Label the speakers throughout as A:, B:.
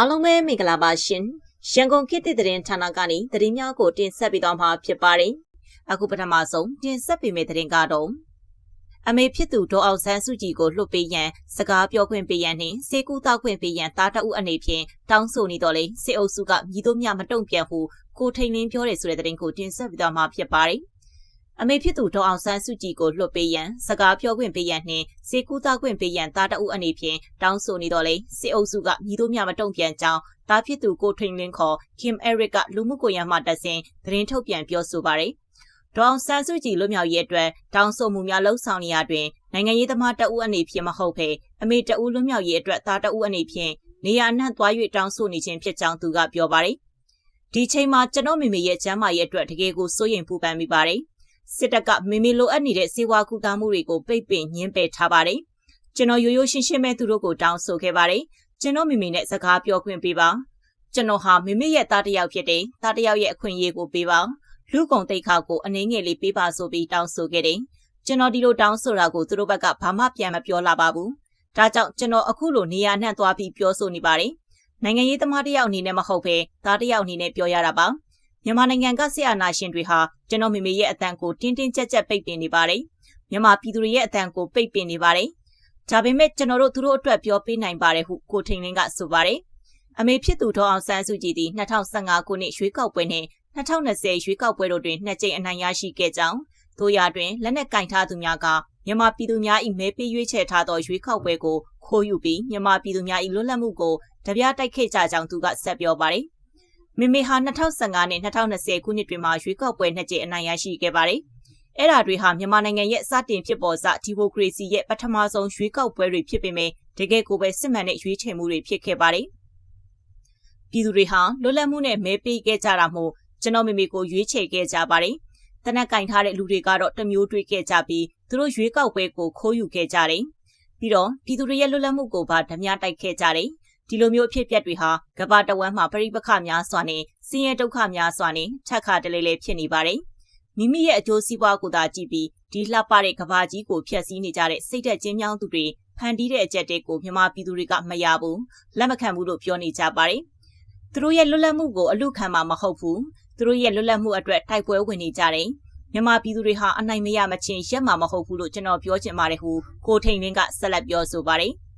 A: အားလုံးပဲမင်္ဂလာပါရှင်ရန်ကုန်ခေတ်သစ်သတင်းဌာနကနေသတင်းများကိုတင်ဆက်ပေးသွားမှာဖြစ်ပါတယ်အခုပထမဆုံးတင်ဆက်ပေးမယ့်သတင်းကတော့အမေဖြစ်သူဒေါ်အောင်ဆန်းစုကြည်ကိုလွှတ်ပေးရန်စကားပြောခွင့်ပေးရန်နှင့်စေကူတောက်ခွင့်ပေးရန်တားတအုပ်အနေဖြင့်တောင်းဆိုနေတော့လေစေအုပ်စုကမြည်တို့မြမတုံ့ပြန်ဟုကိုထိန်လင်းပြောတယ်ဆိုတဲ့သတင်းကိုတင်ဆက်ပေးသွားမှာဖြစ်ပါတယ် အမေဖြစ်သူဒေါ်အောင်ဆန်းစုကြည်ကိုလွှတ်ပေးရန်စကားပြောခွင့်ပေးရန်နှင့်စေကူတောက်ခွင့်ပေးရန်တားတအုပ်အနေဖြင့်တောင်းဆိုနေတော့လေစေအုပ်စုကမြည်တို့မြမတုံ့ပြန်ကြောင်းတားဖြစ်သူကိုထိန်လင်းခေါ် Kim Eric ကလူမှုကွန်ရက်မှာတက်ဆင်သတင်းထုတ်ပြန်ပြောဆိုပါတယ်ဒေါအောင်ဆန်းစုကြည်လွတ်မြောက်ရေးအတွက်တောင်းဆိုမှုများလှုံ့ဆော်နေရတွင်နိုင်ငံရေးသမားတအုပ်အနေဖြင့်မဟုတ်ဘဲအမေတအုပ်လွတ်မြောက်ရေးအတွက်သားတအုပ်အနေဖြင့်နေရာနှံ့သွား၍တောင်းဆိုနေခြင်းဖြစ်ကြောင်းသူကပြောပါတယ်။ဒီချိန်မှာကျွန်တော်မိမိရဲ့ကျမ်းမာရေးအတွက်တကယ်ကိုစိုးရိမ်ပူပန်မိပါတယ်။ စစ်တပ်ကမိမိလိုအပ်နေတဲ့စေဝါကူတာမှုတွေကိုပိတ်ပင်ညှင်းပယ်ထားပါတယ်။ကျွန်တော်ရိုးရိုးရှင်းရှင်းပဲသူတို့ကိုတောင်းဆိုခဲ့ပါတယ်။ကျွန်တော်မိမိနဲ့စကားပြောခွင့်ပေးပါ။ကျွန်တော်ဟာမိမိရဲ့သားတစ်ယောက်ဖြစ်တယ်။သားတစ်ယောက်ရဲ့အခွင့်အရေးကိုပေးပါ။လူကုန်တိတ်ခါကိုအနှင်းငယ်လေးပေးပါဆိုပြီးတောင်းဆိုခဲ့တယ်။ကျွန်တော်ဒီလိုတောင်းဆိုတာကိုသူတို့ဘက်ကဘာမှပြန်မပြောလာပါဘူး။ဒါကြောင့်ကျွန်တော်အခုလိုနေရာနှံ့သွားပြီးပြောဆိုနေပါတယ်။နိုင်ငံရေးသမားတယောက်အနေနဲ့မဟုတ်ဘဲသားတယောက်အနေနဲ့ပြောရတာပါ။ မြန်မာနိုင်ငံကဆရာနာရှင်တွေဟာကျွန်တော်မိမိရဲ့အတန်ကိုတင်းတင်းကြပ်ကြပ်ပိတ်ပင်နေပါတယ်။မြန်မာပြည်သူတွေရဲ့အတန်ကိုပိတ်ပင်နေပါတယ်။ဒါပေမဲ့ကျွန်တော်တို့သူတို့အတွက်ပြောပေးနိုင်ပါတယ်ဟုကိုထိန်လင်းကဆိုပါတယ်။အမေဖြစ်သူဒေါအောင်ဆန်းစုကြည်သည်2015ခုနှစ်ရွေးကောက်ပွဲနှင့်2020ရွေးကောက်ပွဲတို့တွင်နှစ်ကြိမ်အနိုင်ရရှိခဲ့ကြောင်းတို့ရတွင်လက်နက်ကင်ထားသူများကမြန်မာပြည်သူများ၏မဲပေးရွေးချယ်ထားသောရွေးကောက်ပွဲကိုခိုးယူပြီးမြန်မာပြည်သူများ၏လွတ်လပ်မှုကိုတပြားတိုက်ခဲ့ကြကြောင်းသူကဆက်ပြောပါတယ်။ မိမိဟာ2015နဲ့2020ခုနှစ်တွင်မှရွေးကောက်ပွဲနှစ်ကြိမ်အနိုင်ရရှိခဲ့ပါတယ်။အဲ့ဓာတွေဟာမြန်မာနိုင်ငံရဲ့စတင်ဖြစ်ပေါ်စဒီမိုကရေစီရဲ့ပထမဆုံးရွေးကောက်ပွဲတွေဖြစ်ပေမဲ့တကယ်ကိုပဲစစ်မှန်တဲ့ရွေးချယ်မှုတွေဖြစ်ခဲ့ပါတယ်။ပြည်သူတွေဟာလွတ်လပ်မှုနဲ့မဲပေးခဲ့ကြတာမို့ကျွန်တော်မိမိကိုရွေးချယ်ခဲ့ကြပါတယ်။တနက်ကင်ထားတဲ့လူတွေကတော့တမျိုးတွေးခဲ့ကြပြီးသူတို့ရွေးကောက်ပွဲကိုခိုးယူခဲ့ကြတယ်။ပြီးတော့ပြည်သူတွေရဲ့လွတ်လပ်မှုကိုပါဓမြတိုက်ခဲ့ကြတယ်။ ဒီလိုမျိုးအဖြစ်အပျက်တွေဟာကမ္ဘာတဝန်းမှာပြိပခများစွာနဲ့ဆင်းရဲဒုက္ခများစွာနဲ့ထက်ခါတလဲလဲဖြစ်နေပါတယ်။မိမိရဲ့အကျိုးစီးပွားကိုသာကြည့်ပြီးဒီလှပတဲ့ကဘာကြီးကိုဖျက်ဆီးနေကြတဲ့စိတ်သက်ကျဉ်းမြောင်းသူတွေဖန်တီးတဲ့အကြက်တွေကိုမြန်မာပြည်သူတွေကမရဘူးလက်မခံဘူးလို့ပြောနေကြပါတယ်။သူတို့ရဲ့လွတ်လပ်မှုကိုအလူခံမှာမဟုတ်ဘူးသူတို့ရဲ့လွတ်လပ်မှုအတွက်တိုက်ပွဲဝင်နေကြတယ်။မြန်မာပြည်သူတွေဟာအနိုင်မရမချင်းရက်မှာမဟုတ်ဘူးလို့ကျွန်တော်ပြောချင်ပါတယ်ဟုကိုထိန်လင်းကဆက်လက်ပြောဆိုပါတယ်။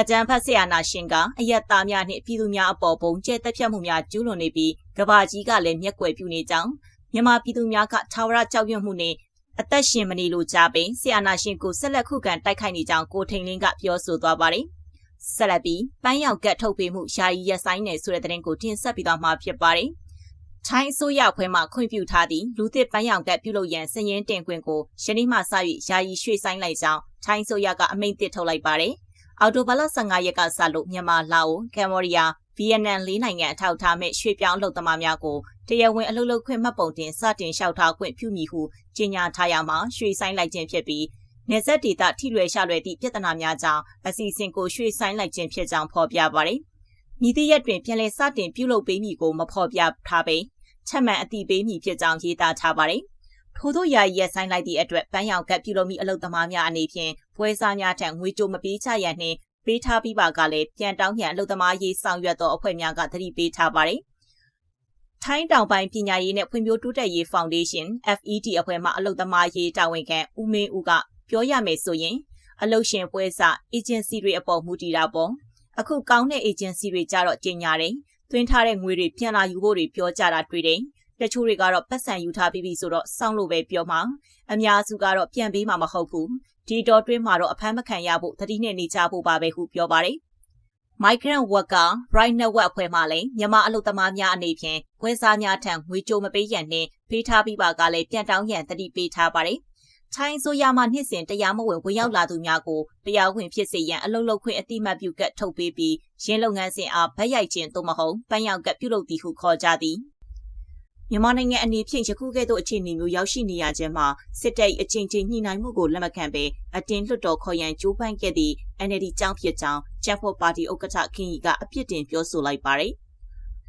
A: အကြံဖတ်ဆရာနာရှင်ကအယက်သားများနှင့်ပြည်သူများအပေါ်ပုံကျဲတက်ဖြတ်မှုများကျူးလွန်နေပြီးကဘာကြီးကလည်းမျက်ကွယ်ပြုနေကြောင်းမြန်မာပြည်သူများကထာဝရကြောက်ရွံ့မှုနဲ့အသက်ရှင်မနေလို့ကြားပင်ဆရာနာရှင်ကိုဆက်လက်ခုခံတိုက်ခိုက်နေကြောင်းကိုထိန်လင်းကပြောဆိုသွားပါတယ်။ဆက်လက်ပြီးပန်းရောက်ကတ်ထုတ်ပေးမှုယာယီရက်ဆိုင်နေဆိုတဲ့တဲ့ရင်ကိုတင်ဆက်ပြီးတော့မှာဖြစ်ပါတယ်။ထိုင်းအစိုးရခွဲမှခွင့်ပြုထားသည့်လူသစ်ပန်းရောင်ကတ်ပြုလုပ်ရန်စည်ရင်းတင်ခွင့်ကိုယနေ့မှစ၍ယာယီရွှေ့ဆိုင်းလိုက်ကြောင်းထိုင်းအစိုးရကအမိန့်သစ်ထုတ်လိုက်ပါတယ်။ အော်တိုဘလ15ရက်ကစလို့မြန်မာ၊လာအို၊ကမ္ဘောဒီးယား၊ဗီယက်နမ်လေးနိုင်ငံအထောက်ထားမဲ့ရွှေ့ပြောင်းလုပ်သမားများကိုတရားဝင်အလုပ်လုပ်ခွင့်မှတ်ပုံတင်စတင်လျှောက်ထားခွင့်ပြုမည်ဟုကြေညာထားရမှာရွှေ့ဆိုင်းလိုက်ခြင်းဖြစ်ပြီးနေဆက်ဒေတာထိလွယ်ရှလွယ်သည့်ပြဿနာများကြောင့်အစီအစဉ်ကိုရွှေ့ဆိုင်းလိုက်ခြင်းဖြစ်ကြောင်းဖော်ပြပါတယ်။မြည်သည့်ရက်တွင်ပြန်လည်စတင်ပြုလုပ်ပေးမည်ကိုမဖော်ပြထားပေချက်မှန်အတိပေးမည်ဖြစ်ကြောင်းရေးသားထားပါတယ်။ ထို့သောယာယီရဆိုင်လိုက်သည့်အတွက်ပန်းရောင်ကပ်ပြုလုပ်မိအလုပ်သမားများအနေဖြင့်ပွဲစားများထံငွေကြိုမပေးချရန်နှင့်ပေးထားပြီးပါကလည်းပြန်တောင်းပြန်အလုပ်သမားရေးဆောင်ရွက်သောအဖွဲ့များကသတိပေးထားပါတယ်။ထိုင်းတောင်ပိုင်းပညာရေးနဲ့ဖွံ့ဖြိုးတိုးတက်ရေးဖောင်ဒေးရှင်း FED အဖွဲ့မှအလုပ်သမားရေးတာဝန်ခံဦးမင်းဦးကပြောရမယ်ဆိုရင်အလုပ်ရှင်ပွဲစားအေဂျင်စီတွေအပေါ်မူတည်တာပေါ့အခုကောင်းတဲ့အေဂျင်စီတွေကြတော့ကျင်ညာတယ်သွင်းထားတဲ့ငွေတွေပြန်လာယူဖို့တွေပြောကြတာတွေ့တယ်။ တချို့တွေကတော့ပတ်စံယူထားပြီးပြီဆိုတော့စောင့်လို့ပဲပြောမှာအများစုကတော့ပြန်ပေးမှာမဟုတ်ဘူး။ဒီတော့တွင်းမှာတော့အဖမ်းမခံရဖို့တတိနဲ့နေကြဖို့ပါပဲဟုပြောပါတယ်။ Migrant Worker Right Network အဖွဲ့မှလည်းမြန်မာအလုပ်သမားများအနေဖြင့်ဝယ်စားများထံငွေကြိုမပေးရန်နှင့်ပေးထားပြီးပါကလည်းပြန်တောင်းရန်တတိပေးထားပါတယ်။ထိုင်းဆိုရမှနှစ်စဉ်တရားမဝင်ဝင်ရောက်လာသူများကိုတရားဝင်ဖြစ်စေရန်အလုပ်လုပ်ခွင့်အတိမတ်ပြုကတ်ထုတ်ပေးပြီးရင်းလုပ်ငန်းစဉ်အားဗတ်ရိုက်ခြင်းသို့မဟုတ်ပန်းရောက်ကတ်ပြုလုပ်သည်ဟုခေါ်ကြသည် မြန်မာနိုင်ငံအနေဖြင့်ယခုကဲ့သို့အခြေအနေမျိုးရောက်ရှိနေရခြင်းမှာစစ်တပ်အချင်းချင်းညှိနှိုင်းမှုကိုလက်မခံဘဲအတင်းလွတ်တော်ခေါ်ရန်ကြိုးပမ်းခဲ့သည့် NLD ကြောင့်ဖြစ်ကြောင်းကျန်းဖော်ပါတီဥက္ကဋ္ဌခင်ကြီးကအပြစ်တင်ပြောဆိုလိုက်ပါတယ်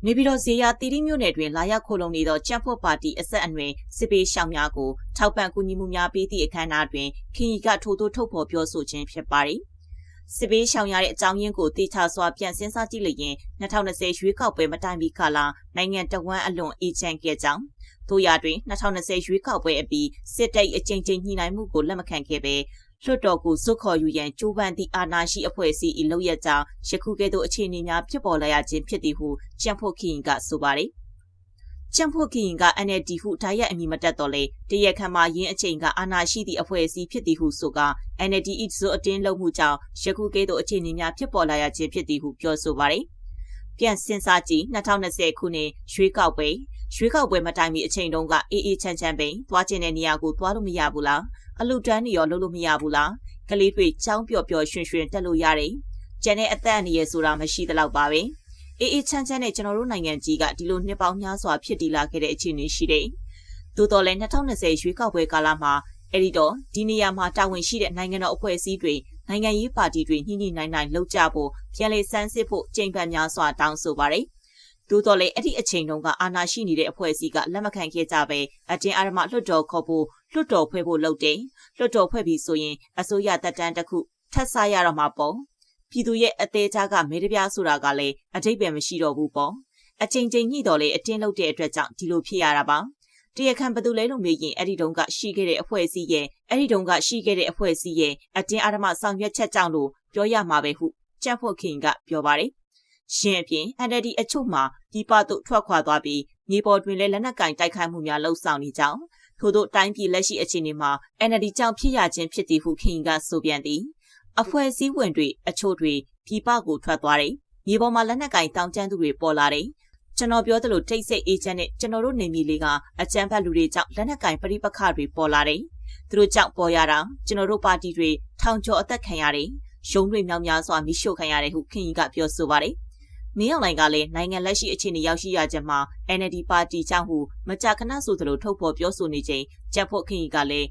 A: နေပြည်တော်ဇေယျတီရီမြို့နယ်တွင်လာရောက်ခိုလုံနေသောကြံ့ဖွတ်ပါတီအဆက်အနွယ်စစ်ပေးရှောင်များကိုထောက်ပံ့ကူညီမှုများပေးသည့်အခမ်းအနားတွင်ခင်ရီကထိုးထိုးထုတ်ဖော်ပြောဆိုခြင်းဖြစ်ပါသည် စစ်ပေးရှောင်ရတဲ့အကြောင်းရင်းကိုတေချာစွာပြန်စဉ်းစားကြည့်လိုက်ရင်2020ရွေးကောက်ပွဲမတိုင်မီကာလနိုင်ငံတဝန်းအလွန်အေးချမ်းခဲ့ကြောင်းတို့ရတွင်2020ရွေးကောက်ပွဲအပြီးစစ်တပ်အကြိမ်ကြိမ်ညှိနှိုင်းမှုကိုလက်မခံခဲ့ပဲလွှတ်တော်ကိုစွတ်ခေါ်ယူရန်ကြိုးပမ်းသည့်အာဏာရှိအဖွဲ့အစည်း၏လုပ်ရကြောင်းယခုကဲ့သို့အခြေအနေများဖြစ်ပေါ်လာရခြင်းဖြစ်သည်ဟုကြံ့ဖို့ခင်ကဆိုပါသည် ကျန့်ဖို့ခင်က NLD ဟုဓာတ်ရိုက်အမိမတက်တော့လေတရက်ခမ်းမှာရင်းအချိန်ကအာဏာရှိသည့်အဖွဲ့အစည်းဖြစ်သည်ဟုဆိုက NLD ၏ဆိုအတင်းလုံးမှုကြောင့်ယခုကဲ့သို့အခြေအနေများဖြစ်ပေါ်လာရခြင်းဖြစ်သည်ဟုပြောဆိုပါတယ်။ပြန်စင်စားကြည့်2020ခုနှစ်ရွေးကောက်ပွဲရွေးကောက်ပွဲမတိုင်မီအချိန်တုန်းကအေးအေးချမ်းချမ်းပဲသွားကျင်တဲ့နေရာကိုသွားလို့မရဘူးလားအလူတန်းနေရောလုပ်လို့မရဘူးလားကလေးတွေကြောင်းပျော်ပျော်ရွှင်ရွှင်တက်လို့ရတယ်ကျန်တဲ့အသက်အန္တရာယ်ဆိုတာမရှိသလောက်ပါပဲ အေးအေးချမ်းချမ်းနဲ့ကျွန်တော်တို့နိုင်ငံကြီးကဒီလိုနှစ်ပေါင်းများစွာဖြစ်တည်လာခဲ့တဲ့အခြေအနေရှိတယ်သို့တော်လည်း2020ရွေးကောက်ပွဲကာလမှာအဲ့ဒီတော့ဒီနေရာမှာတာဝန်ရှိတဲ့နိုင်ငံတော်အဖွဲ့အစည်းတွေနိုင်ငံရေးပါတီတွေညှိနှိုင်းနိုင်လှုပ်ကြဖို့ပြန်လည်စမ်းစစ်ဖို့ကြိမ်ဖန်များစွာတောင်းဆိုပါတယ်သို့တော်လည်းအဲ့ဒီအချိန်တုန်းကအာဏာရှိနေတဲ့အဖွဲ့အစည်းကလက်မခံခဲ့ကြပဲအတင်းအာရမလွှတ်တော်ခေါ်ဖို့လွှတ်တော်ဖွဲ့ဖို့လုပ်တယ်လွှတ်တော်ဖွဲ့ပြီးဆိုရင်အစိုးရတပ်တန်းတစ်ခုထပ်ဆရတော့မှာပေါ့ ပြည်သူရဲ့အသေးချာကမေးတပြားဆိုတာကလည်းအတိတ်ပဲမရှိတော့ဘူးပေါ့အချိန်ချင်းညှိတော်လေအတင်းလုပ်တဲ့အတွက်ကြောင့်ဒီလိုဖြစ်ရတာပါတရခံဘသူလဲလို့မေးရင်အဲ့ဒီတုန်းကရှိခဲ့တဲ့အဖွဲ့အစည်းရဲ့အဲ့ဒီတုန်းကရှိခဲ့တဲ့အဖွဲ့အစည်းရဲ့အတင်းအာဓမဆောင်ရွက်ချက်ကြောင့်လို့ပြောရမှာပဲဟုကြက်ဖို့ခင်ကပြောပါတယ်ရှင်အပြင် NLD အချို့မှာပြည်ပသို့ထွက်ခွာသွားပြီးမြေပေါ်တွင်လည်းလက်နက်ကင်တိုက်ခိုက်မှုများလှုပ်ဆောင်နေကြောင်းထို့သောတိုင်းပြည်လက်ရှိအခြေအနေမှာ NLD ကြောင့်ဖြစ်ရခြင်းဖြစ်သည်ဟုခင်ကဆိုပြန်သည် အဖွဲ့အစည်းဝင်တွေအချို့တွေပြည်ပကိုထွက်သွားတယ်မြေပေါ်မှာလက်နက်ကင်တောင်ကျမ်းသူတွေပေါ်လာတယ်ကျွန်တော်ပြောသလိုတိတ်ဆိတ်အေဂျင့်နဲ့ကျွန်တော်တို့နေမီလေးကအကြမ်းဖက်လူတွေကြောင့်လက်နက်ကင်ပရိပခတွေပေါ်လာတယ်သူတို့ကြောင့်ပေါ်ရတာကျွန်တော်တို့ပါတီတွေထောင်ကျော်အသက်ခံရတယ်ရုံးတွေမြောက်များစွာမိရှို့ခံရတယ်ဟုခင်ကြီးကပြောဆိုပါတယ်မင်းအောင်လိုင်ကလည်းနိုင်ငံလက်ရှိအခြေအနေရောက်ရှိရခြင်းမှာ NLD ပါတီကြောင့်ဟုမကြာခဏဆိုသလိုထုတ်ဖော်ပြောဆိုနေချိန်ကြက်ဖို့ခင်ကြီးကလည်း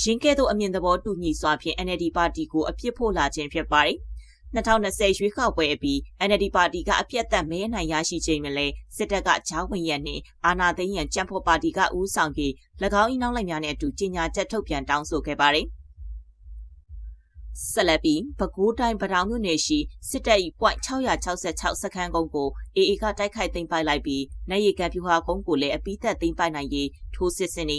A: ရင်းကဲ့သို့အမြင်သဘောတူညီစွာဖြင့် NLD ပါတီကိုအပြစ်ဖို့လာခြင်းဖြစ်ပါတယ်2020ရွေးကောက်ပွဲအပြီး NLD ပါတီကအပြတ်သက်မဲနိုင်ရရှိခြင်းနဲ့လည်းစစ်တပ်ကဂျောင်းဝင်ရနှင့်အာဏာသိမ်းရန်ကြံ့ဖို့ပါတီကဦးဆောင်ပြီး၎င်း၏နောက်လိုက်များနဲ့အတူကြေညာချက်ထုတ်ပြန်တောင်းဆိုခဲ့ပါတယ်။ ဆက်လက်ပြီးပဲခူးတိုင်းပထောင်မြို့နယ်ရှိစစ်တပ်၏ပွိုင့်666စခန်းကုန်းကိုအေအေကတိုက်ခိုက်သိမ်းပိုက်လိုက်ပြီးနိုင်ရီကံပြူဟာကုန်းကိုလည်းအပိသက်သိမ်းပိုက်နိုင်ရေးထိုးစစ်ဆင်နေ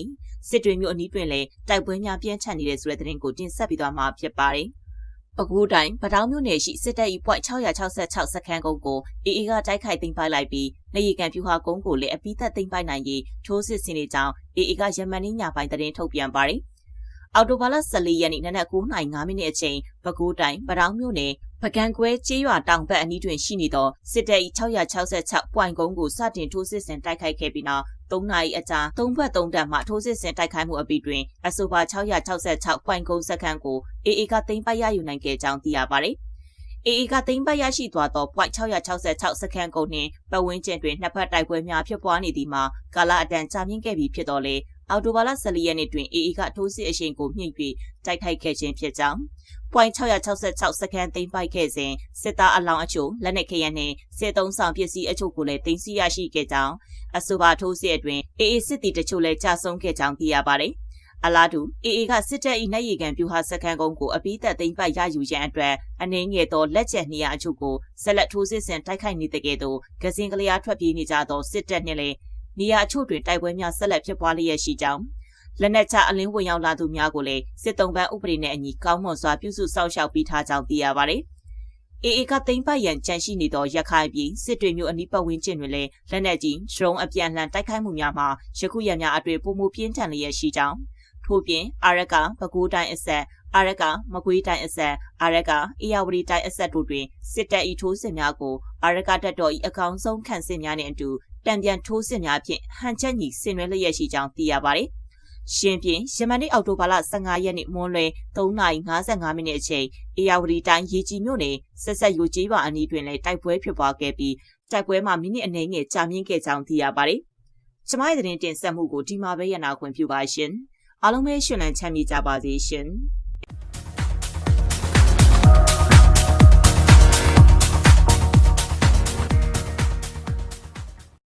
A: စစ်တွေမြို့အနီးတွင်လည်းတိုက်ပွဲများပြင်းထန်နေတဲ့ဆိုတဲ့သတင်းကိုတင်ဆက်ပြီးသွားမှာဖြစ်ပါတယ်။ပဲခူးတိုင်းပထောင်မြို့နယ်ရှိစစ်တပ်၏ပွိုင့်666စခန်းကုန်းကိုအေအေကတိုက်ခိုက်သိမ်းပိုက်လိုက်ပြီးနိုင်ရီကံပြူဟာကုန်းကိုလည်းအပိသက်သိမ်းပိုက်နိုင်ရေးထိုးစစ်ဆင်နေကြောင်းအေအေကယမန်နေ့ညပိုင်းသတင်းထုတ်ပြန်ပါတယ်။ အော်တိုဘာလ14ရက်နေ့နနက်9:05မိနစ်အချိန်ပဲခူးတိုင်းပတောင်းမြို့နယ်ပကံကွဲကျေးရွာတောင်ဘက်အနီးတွင်ရှိနေသောစစ်တပ်၏666ပွိုင်ကုန်းကိုစတင်ထိုးစစ်ဆင်တိုက်ခိုက်ခဲ့ပြီးနောက်3နာရီအကြာ3ဘက်3တပ်မှထိုးစစ်ဆင်တိုက်ခိုက်မှုအပြီးတွင်အဆိုပါ666ပွိုင်ကုန်းစခန်းကိုအေအေကသိမ်းပိုက်ရယူနိုင်ခဲ့ကြောင်းသိရပါတယ်။အေအေကသိမ်းပိုက်ရရှိသွားသော point 666စခန်းကုန်းနှင့်ပတ်ဝန်းကျင်တွင်နှစ်ဖက်တိုက်ပွဲများဖြစ်ပွားနေသည်မှာကာလအတန်ကြာမြင့်ခဲ့ပြီးဖြစ်တော်လေ အော်တိုဘာလ14ရက်နေ့တွင် AA ကထိုးစစ်အရှိန်ကိုမြင့်၍တိုက်ခိုက်ခဲ့ခြင်းဖြစ်ကြောင်း point 666စကန်သိမ်းပိုက်ခဲ့စဉ်စစ်သားအလောင်းအချို့လက်နက်ခဲယမ်းနှင့်စစ်သုံးဆောင်ပစ္စည်းအချို့ကိုလည်းတင်စီရရှိခဲ့ကြောင်းအဆိုပါထိုးစစ်အတွင်း AA စစ်တီတချို့လည်းကြာဆုံးခဲ့ကြောင်းသိရပါတယ်။အလားတူ AA ကစစ်တပ်၏နိုင်ရီကန်ပြူဟာစကန်ကုန်းကိုအပိသက်သိမ်းပိုက်ရယူရန်အတွက်အနေငယ်သောလက်ကျန်နေရာအချို့ကိုဆက်လက်ထိုးစစ်ဆင်တိုက်ခိုက်နေတဲ့ကဲ့သို့ဂဇင်ကလေးအားထွက်ပြေးနေကြသောစစ်တပ်နှင့်လည်း နေရာအချို့တွင်တိုက်ပွဲများဆက်လက်ဖြစ်ပွားလျက်ရှိကြောင်းလက်နက်ချအလင်းဝင်ရောက်လာသူများကိုလည်းစစ်တုံးပန်းဥပဒေနဲ့အညီကောင်းမွန်စွာပြုစုစောင့်ရှောက်ပေးထားကြောင်းသိရပါတယ်။အေအေကသိမ်းပိုက်ရန်ကြံရှိနေသောရခိုင်ပြည်စစ်တွေမျိုးအနီးပတ်ဝန်းကျင်တွင်လည်းလက်နက်ကြီးဒရုန်းအပြန်လှန်တိုက်ခိုက်မှုများမှာယခုရက်များအတွေ့ပုံမှုပြင်းထန်လျက်ရှိကြောင်းထို့ပြင်အာရကပဲခူးတိုင်းအဆက်အာရကမကွေးတိုင်းအဆက်အာရကအေယာဝတီတိုင်းအဆက်တို့တွင်စစ်တပ်၏ထိုးစစ်များကိုအာရကတပ်တော်၏အကောင်ဆုံးခန့်စစ်များနှင့်အတူ တံပြန်ထိုးစစ်များဖြင့်ဟန်ချက်ညီဆင်နွှဲလျက်ရှိကြောင်းသိရပါတယ်။ရှင်ပြင်ယမန်နေ့အောက်တိုဘာလ15ရက်နေ့မွန်းလွဲ3:55မိနစ်အချိန်အေယာဝတီတိုင်းရေကြီးမြို့နယ်ဆက်ဆက်ယူကြီးပါအနီးတွင်လည်းတိုက်ပွဲဖြစ်ပွားခဲ့ပြီးတိုက်ပွဲမှာမိနစ်အနည်းငယ်ကြာမြင့်ခဲ့ကြောင်းသိရပါတယ်။ကျမရဲ့သတင်းတင်ဆက်မှုကိုဒီမှာပဲရနာခွင့်ပြုပါရှင်။အားလုံးပဲရှင်လန်းချမ်းမြေ့ကြပါစေရှင်။